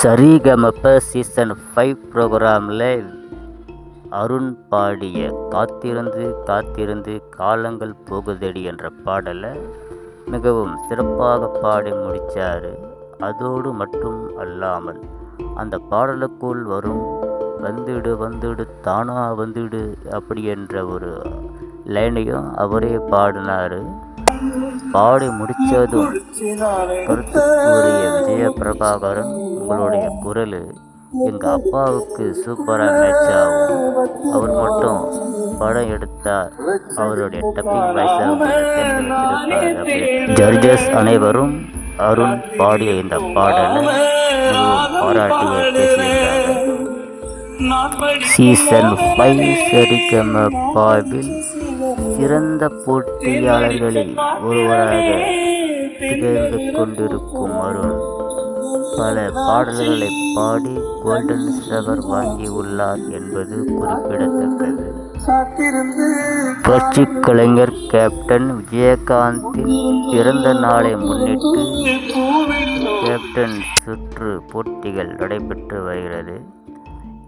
சரிகமப season five ப்ரோக்ராமில் அருண் பாடிய காத்திருந்து காத்திருந்து காலங்கள் போகுதடி என்ற பாடலை மிகவும் சிறப்பாக பாடி முடித்தார் அதோடு மட்டும் அல்லாமல் அந்த பாடலுக்குள் வரும் வந்துடு வந்துடு தானா வந்துடு அப்படி என்ற ஒரு லைனையும் அவரே பாடினார். பாடி முடித்ததும் கருத்துக்குரிய விஜய பிரபாகரன் உங்களுடைய குரல் எங்கள் அப்பாவுக்கு சூப்பராக மேட்ச் ஆகும். அவர் மட்டும் படம் எடுத்தார். அவருடைய டப்பிங் ஜட்ஜஸ் அனைவரும் அருண் பாடிய இந்த பாடலை பாராட்டிய பாராட்டி சீசன் ஃபைவ் சரிகமபாவில் சிறந்த போட்டியாளர்களில் ஒருவராக திகழ்ந்து கொண்டிருக்கும் அருண். பல பாடல்களை பாடி கோல்டன் ஸ்டவர் வாங்கியுள்ளார் என்பது குறிப்பிடத்தக்கது. புரட்சி கலைஞர் கேப்டன் விஜயகாந்தின் பிறந்த நாளை முன்னிட்டு கேப்டன் சுற்று போட்டிகள் நடைபெற்று வருகிறது.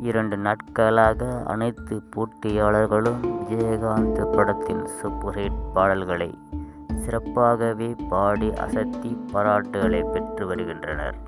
இரண்டு நாட்களாக அனைத்து போட்டியாளர்களும் விஜயகாந்த் படத்தின் சூப்பர் ஹிட் பாடல்களை சிறப்பாகவே பாடி அசத்தி பாராட்டுகளை பெற்று வருகின்றனர்.